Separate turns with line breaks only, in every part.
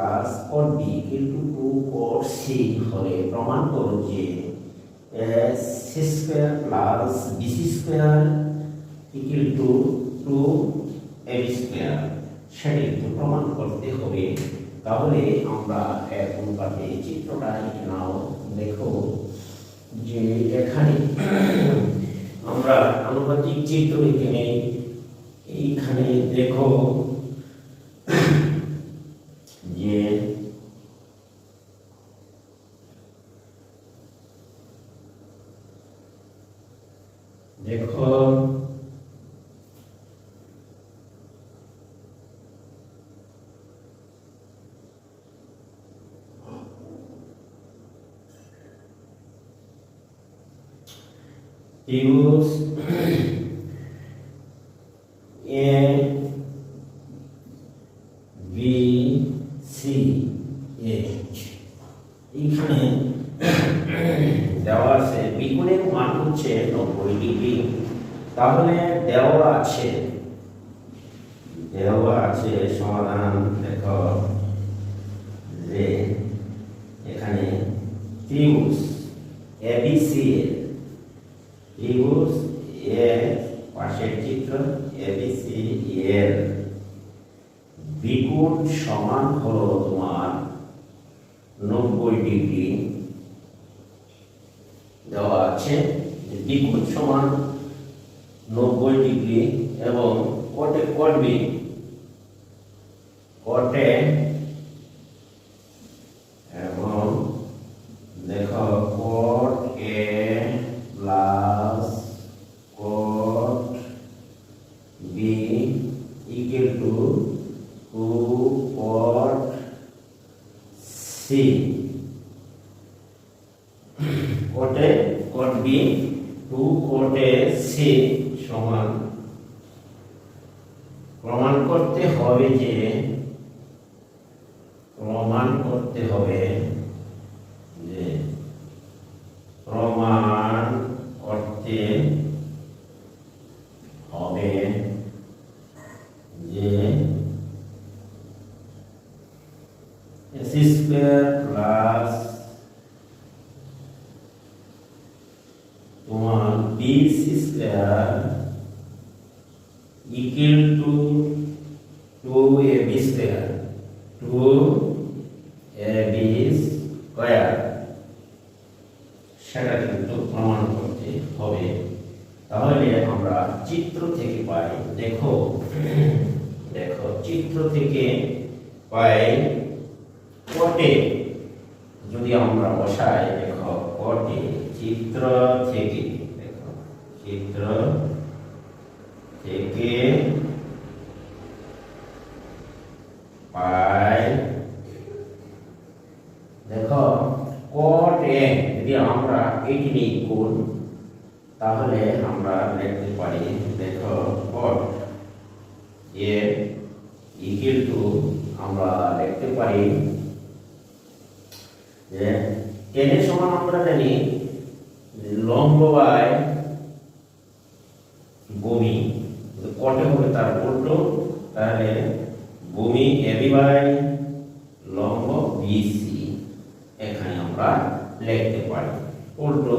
Plus cot B কিন্তু two cot C হলে প্রমাণ করো যে C square plus BC square equal to two A square. সেটা কিন্তু প্রমাণ করতে হবে। তাহলে আমরা এক অনুপাতে চিত্রটা নাও। দেখো যে এখানে আমরা আনুপাতিক চিত্র এঁকে নেই এইখানে দেখো যে দেখো use A B C H. এখানে দেওয়া আছে বিগুণের মান হচ্ছে নব্বই ডিগ্রি। তাহলে দেওয়া আছে দেওয়া আছে সমাধান দেখো যে এখানে ত্রিভুজ এবিসি এর ত্রিভুজ এ, পাশের চিত্র এবিসি এর বিগুণ সমান হলো তোমার নব্বই ডিগ্রি। দেওয়া আছে যে সমান নব্বই ডিগ্রি এবং কটে করবি কটে এবং দেখো cot A plus cot B equal to two cot C. Cot A cot B two cot A C সমান। প্রমাণ করতে হবে যে প্রমাণ করতে হবে যে প্রমাণ করতে হবে যে এস স্কোয়ার প্লাস তোমার B square equal to A B square two A B square সেটা কিন্তু প্রমাণ করতে হবে তাহলে আমরা চিত্র থেকে পাই দেখো দেখো চিত্র থেকে পাই কটে যদি আমরা বসাই, দেখো কটে চিত্র থেকে, দেখো, চিত্র থেকে নিই কোণ, তাহলে আমরা লিখতে পারি, দেখো কট এ ইকুয়াল টু আমরা লিখতে পারি যে টেনে সমান আমরা জানি লম্ব বাই ভূমি কটে হবে তার উল্টো, তাহলে ভূমি এবি বাই লম্ব বিসি এখানে আমরা লিখতে পারি। উল্টো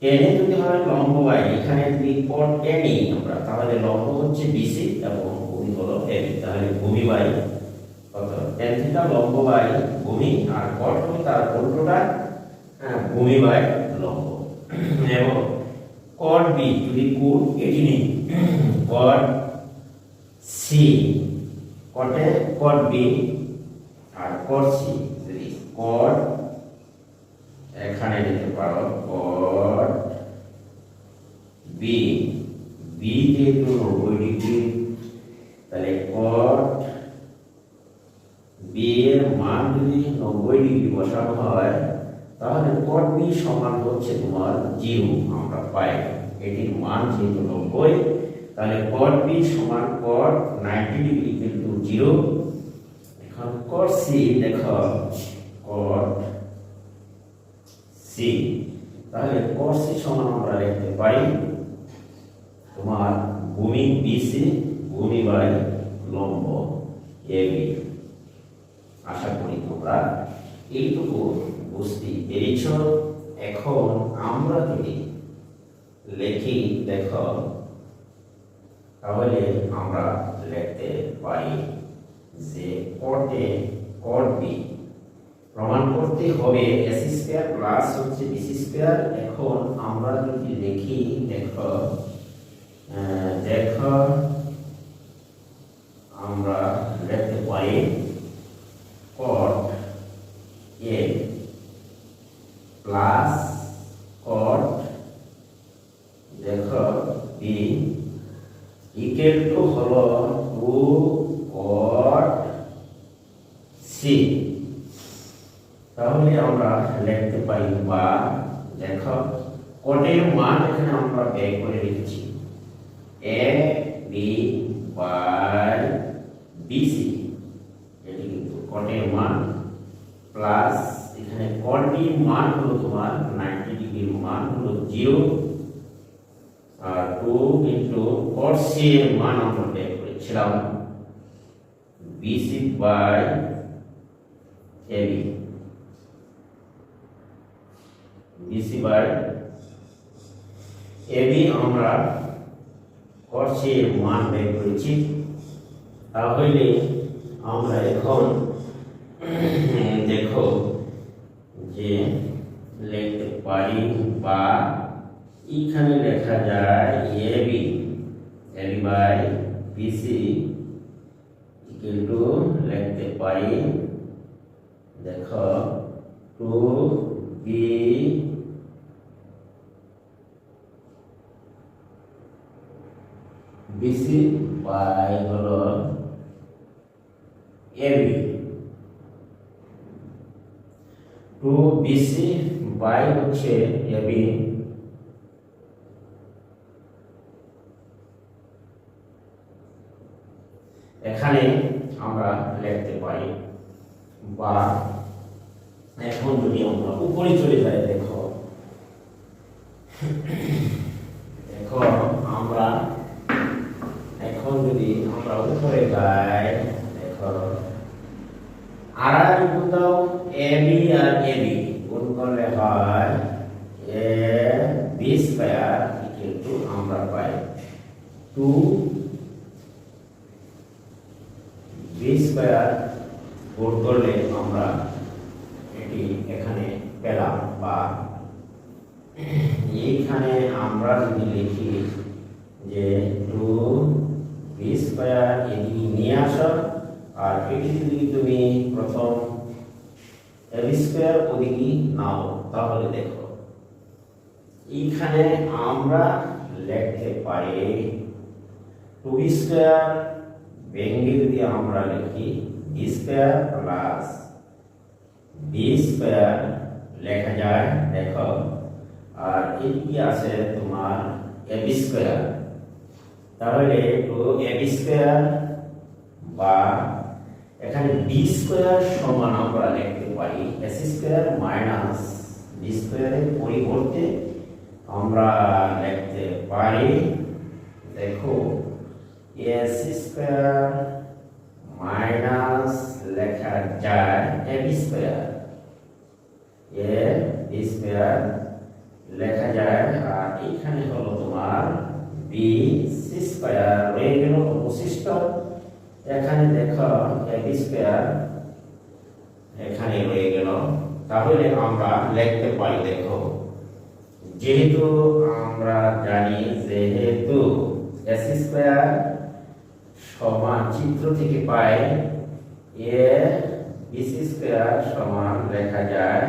টেনে যদি হয় লম্ব বাই, এখানে যদি কট টেনি আমরা, তাহলে লম্ব হচ্ছে বিসি এবং ভূমি হলো এবি তাহলে ভূমি বাই টেন থিটা লম্ব বাই ভূমি আর কট হবে তার উল্টোটা হ্যাঁ, ভূমি বাই লম্ব। এবং কট বি যদি কোণ এটি নেই কট সি কটে কট বি আর কট সি যদি কট এখানে নিতে পারো কট বি বি যেহেতু নব্বই ডিগ্রি তাহলে কট বি এর মান যদি নব্বই ডিগ্রি বসানো হয়, তাহলে কট সমান হচ্ছে তোমার জিরো, আমরা পাই। এটির মান যেহেতু নব্বই, তাহলে কট বি সমান কট নাইনটি ডিগ্রি কিন্তু জিরো। এখন কট সি, দেখো কট সি। তাহলে কট সি সমান আমরা লিখতে পারি তোমার ভূমি বিসি, ভূমি বাই লম্ব এবি আশা করি তোমরা এইটুকু বুঝতে পেরেছ। এখন আমরা যদি লেখি, দেখো, তাহলে আমরা লিখতে পারি যে কটে কট বি। প্রমাণ করতে হবে এস স্কোয়ার প্লাস হচ্ছে বি স্কোয়ার। এখন আমরা যদি লিখি, দেখো দেখো, আমরা লিখতে পারি এ প্লাস কট দেখো বি ইকুয়াল টু হলো টু কট সি তাহলে আমরা লিখতে পারি বা দেখো কটের মান এখানে আমরা বের করে রেখেছি। এ বি বাই বিসি এটি কিন্তু কটের মান প্লাস এখানে কটির মান হলো তোমার নাইনটি ডিগ্রির মান হলো জিরো আর টু ইন্টু কট সি এর মান আমরা বের করেছিলাম। BC by AB BC by AB আমরা করছি মান বের করেছি। তাহলে আমরা এখন দেখো যে লিখতে পারি বা এখানে লেখা যায় এবি এবি বাই বিসি কিন্তু লিখতে পারি, দেখো টু বি বিসি বাই হলো এবি টু বিসি বাই হচ্ছে এবি এখানে আমরা লিখতে পারি বা এখন যদি আমরা উপরে চলে যাই, দেখো। দেখো, আমরা এখন যদি আমরা উপরে যাই, দেখো। আর আর দাও। A B R A B গুণ করলে হয় A B square equal to আমরা পাই টু বি স্কয়ার গুণ করলে আমরা এটি এখানে পেলাম বা এইখানে আমরা যদি লিখি যে টু বি স্কয়ার এদিকে নিয়ে আসো আর এটি যদি তুমি প্রথম এ বি স্কয়ার ওদিকে নাও, তাহলে দেখো। এইখানে আমরা লিখতে পারি টু স্কয়ার ভেঙে যদি আমরা লিখি স্কয়ার প্লাস বি স্কয়ার লেখা যায়, দেখো। আর এটি আছে তোমার এ বি স্কয়ার তাহলে টু এ বি স্কয়ার বা এখানে বি স্কয়ার সমান আমরা লিখতে পারি এস স্কয়ার মাইনাস বি স্কয়ারের পরিবর্তে আমরা লিখতে পারি দেখো এস স্কয়ার মাইনাস লেখা যায় A B square A B square লেখা যায় আর এখানে হলো তোমার বি সি স্কয়ার রয়ে গেল অবশিষ্ট এখানে দেখো এ বি স্কয়ার এখানে রয়ে গেল। তাহলে আমরা লিখতে পারি, দেখো, যেহেতু আমরা জানি যেহেতু এস স্কয়ার সমান চিত্র থেকে পাই, এ বিসি স্কয়ার সমান লেখা যায়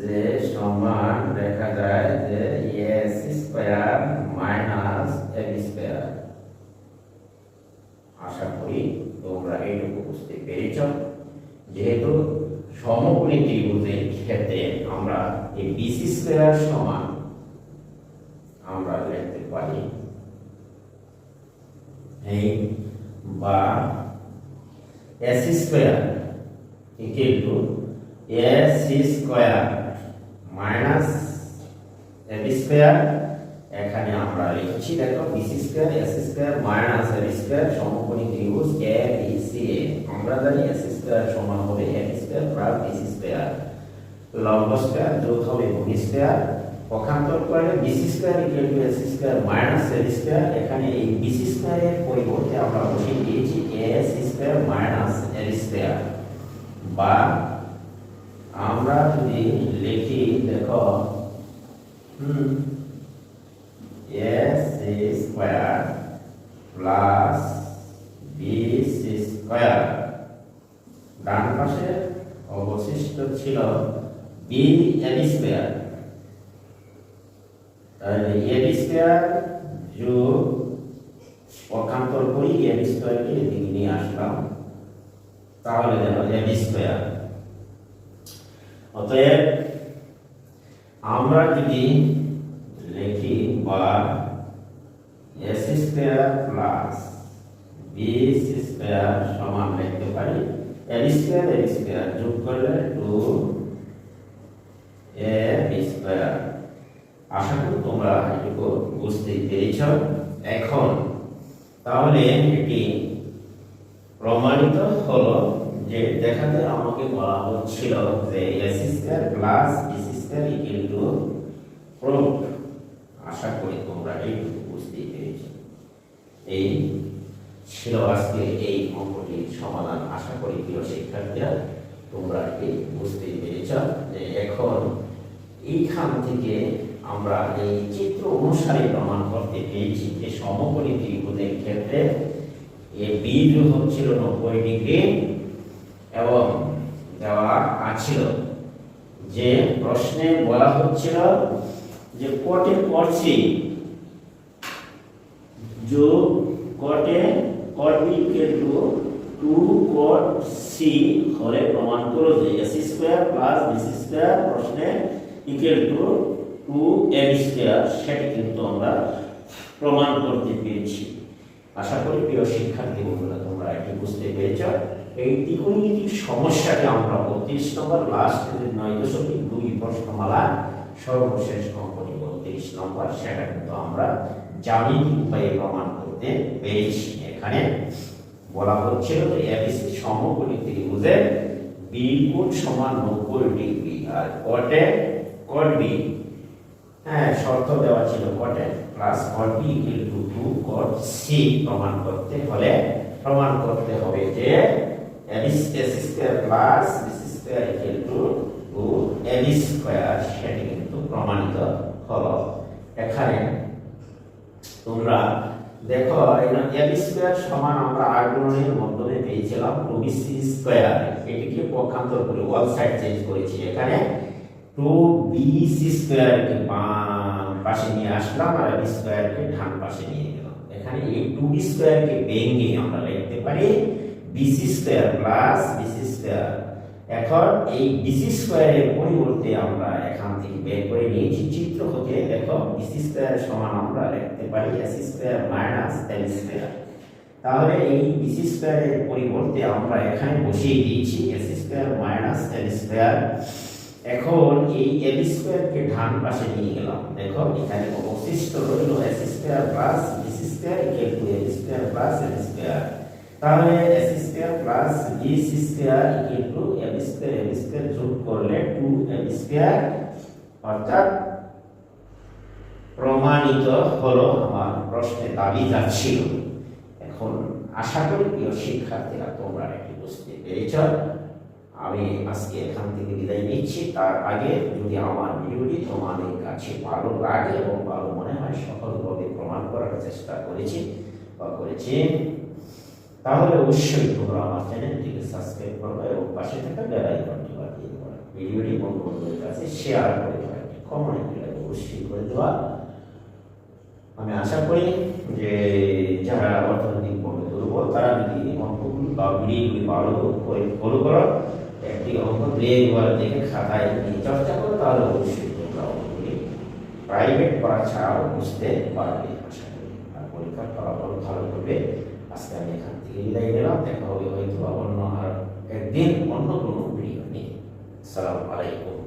যে, সমান লেখা যায় যে S square minus A B square আশা করি তোমরা এইটুকু বুঝতে পেরেছ যেহেতু সমকোণী ত্রিভুজের ক্ষেত্রে আমরা এই বিসি স্কোয়ার সমান আমরা লিখতে পারি এই বা S square equal to S square minus A B square এখানে আমরা লিখছি, দেখো BC square S square minus L square সমকোণী ত্রিভুজ এ বি সি এ আমরা জানি এস স্কয়ার সমান হবে L square plus BC square লম্ব স্কয়ার যোগ হবে ভূমি স্কয়ার পক্ষান্তর করলে BC square equal to S square minus L square এখানে এই বিসি স্কয়ারের পরিবর্তে আমরা বসিয়ে দিয়েছি S square minus L square বা আমরা যদি লিখি, দেখো, হুম S square plus BC square ডান পাশে অবশিষ্ট ছিল বি এল স্কয়ার তাহলে এল স্কয়ার যোগ পক্ষান্তর করি এল স্কয়ারকে এদিকে নিয়ে আসলাম তাহলে দেখো এল স্কয়ার অতএব আমরা যদি লিখি বা S square plus BC square সমান লিখতে পারি। এল স্কয়ার এল স্কয়ার যোগ করলে টু এ বি আশা করি তোমরা এটুকু বুঝতে পেরেছ। এখন তাহলে এটি প্রমাণিত হলো যে দেখাতে আমাকে বলা হচ্ছিল যে S square plus B square equal to proof আশা করি তোমরা এইটুকু বুঝতে পেরেছ এই ছিল আজকে এই অঙ্কটির সমাধান আশা করি প্রিয় শিক্ষার্থীরা তোমরা এটি বুঝতে পেরেছ যে এখন এইখান থেকে আমরা এই চিত্র অনুসারে প্রমাণ করতে পেরেছি যে সমকোণী ত্রিভুজের ক্ষেত্রে এ বীজ হচ্ছিল নব্বই ডিগ্রি এবং দেওয়া আছিল যে প্রশ্নে বলা হচ্ছিল যে কটে করছি যোগ cot A cot B equal to two cot C হলে প্রমাণ করো যে S square plus BC square প্রশ্নে equal to two L square, সেটি কিন্তু আমরা প্রমাণ করতে পেরেছি। আশা করি প্রিয় শিক্ষার্থী বন্ধুরা, তোমরা এটি বুঝতে পেরেছ। এই ত্রিকোণমিতিক সমস্যাটি আমরা বত্রিশ নম্বর লাস্ট নয় দশমিক দুই প্রশ্নমালা সর্বশেষ অঙ্কটি বত্রিশ নম্বর সেটা কিন্তু আমরা জ্যামিতিক উপায়ে প্রমাণ করতে পেরেছি। এখানে বলা হচ্ছিল যে সমকোণী ত্রিভুজের বি কোণ সমান নব্বই ডিগ্রি আর কটে কট বি হ্যাঁ শর্ত দেওয়া ছিল cot A plus cot B equal to two cot C প্রমাণ করতে হলে, প্রমাণ করতে হবে যে ABC S square plus BC square equal to AB square সেটি কিন্তু প্রমাণিত হলো। এখানে তোমরা দেখো এখানে এবি স্কয়ার সমান আমরা আর্গুণের মাধ্যমে পেয়েছিলাম টু বি সি স্কয়ার। এটিকে পক্ষান্তর করে ওয়াল সাইড চেঞ্জ করেছি। এখানে টু বি সি স্কয়ারকে পাশে নিয়ে আসলাম আর এবি স্কয়ারকে ডান পাশে নিয়ে গেলাম। এখানে এই টু বি স্কয়ারকে ভেঙে আমরা লিখতে পারি BC square plus BC square এখন এই বিসি স্কয়ারের পরিবর্তে আমরা এখান থেকে বের করে নিয়েছি, চিত্র হতে দেখো বিসি স্কয়ার সমান আমরা লিখতে পারি S square minus L square তাহলে এই বিসি স্কয়ারের পরিবর্তে আমরা এখানে বসিয়ে দিয়েছি S square minus L square এখন এই এল স্কয়ারকে ডান পাশে নিয়ে গেলাম। দেখো, এখানে অবশিষ্ট রইল S square plus BC square equal to L square plus L square তাহলে S square plus C square equal to L square L square যোগ করলে টু এল স্কয়ার অর্থাৎ প্রমাণিত হলো আমার প্রশ্নে দাবি যাচ্ছিল। এখন আশা করি প্রিয় শিক্ষার্থীরা তোমরা এটি বুঝতে পেরেছ। আমি আজকে এখান থেকে বিদায় নিচ্ছি। তার আগে যদি আমার ভিডিওটি তোমাদের কাছে ভালো লাগে এবং ভালো মনে হয় সফলভাবে প্রমাণ করার চেষ্টা করেছি বা করেছি। তাহলে অবশ্যই তোমরা আমার চ্যানেলটিকে সাবস্ক্রাইব করবে এবং পাশে থাকা বেল আইকনটি বাজিয়ে দেবে ভিডিওটি বন্ধু বন্ধুদের কাছে শেয়ার করে দেওয়া কমেন্ট অবশ্যই করে দেওয়া। আমি আশা করি যে যারা অর্থনৈতিক পণ্য দুর্বল, তারা যদি অঙ্কগুলো বা ভিডিওগুলি ভালো করে ফলো করো, একটি অঙ্ক দুই একবার দেখে খাতায় নিয়ে চর্চা করো, তাহলে অবশ্যই তোমরা অঙ্কগুলি প্রাইভেট পড়া ছাড়াও বুঝতে পারবে। আশা করি আর পরীক্ষার ফলাফল ভালো করবে। আজকে আমি এখান থেকে বিদায় নিলাম। দেখা হবে হয়তো অন্য আর একদিন অন্য কোনো ভিডিও নিয়ে। সালাম আলাইকুম।